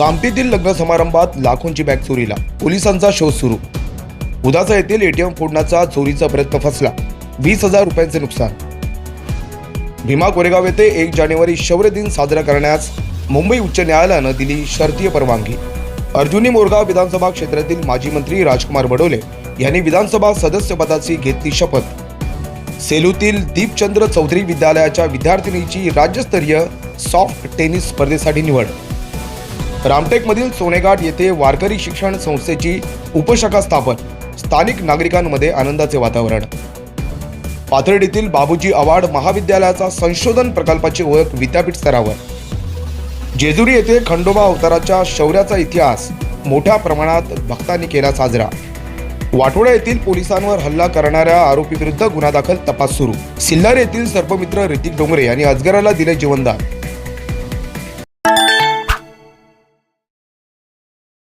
कामतीतील लग्न समारंभात लाखोंची बॅग चोरीला. पोलिसांचा शोध सुरू. उदासा येथील एटीएम फोडण्याचा चोरीचा प्रयत्न फसला. वीस हजार रुपयांचे नुकसान. भीमा कोरेगाव येथे एक जानेवारी शौर्य दिन साजरा करण्यास मुंबई उच्च न्यायालयानं दिली शर्तीय परवानगी. अर्जुनी मोरगाव विधानसभा क्षेत्रातील माजी मंत्री राजकुमार बडोले यांनी विधानसभा सदस्यपदाची घेतली शपथ. सेलूतील दीपचंद्र चौधरी विद्यालयाच्या विद्यार्थिनीची राज्यस्तरीय सॉफ्ट टेनिस स्पर्धेसाठी निवड. रामटेकमधील सोनेघाट येथे वारकरी शिक्षण संस्थेची उपशाखा स्थापन स्थानिक नागरिकांमध्ये आनंदाचे वातावरण. पाथर्डीतील बाबूजी आव्हाड महाविद्यालयाचा संशोधन प्रकल्पाची ओळख विद्यापीठ स्तरावर. जेजुरी येथे खंडोबा अवताराच्या शौर्याचा इतिहास मोठ्या प्रमाणात भक्तांनी केला साजरा. वाटोडा येथील पोलिसांवर हल्ला करणाऱ्या आरोपीविरुद्ध गुन्हा दाखल तपास सुरू. सिल्लार येथील सर्पमित्र ऋतिक डोंगरे यांनी अजगराला दिले जीवनदान.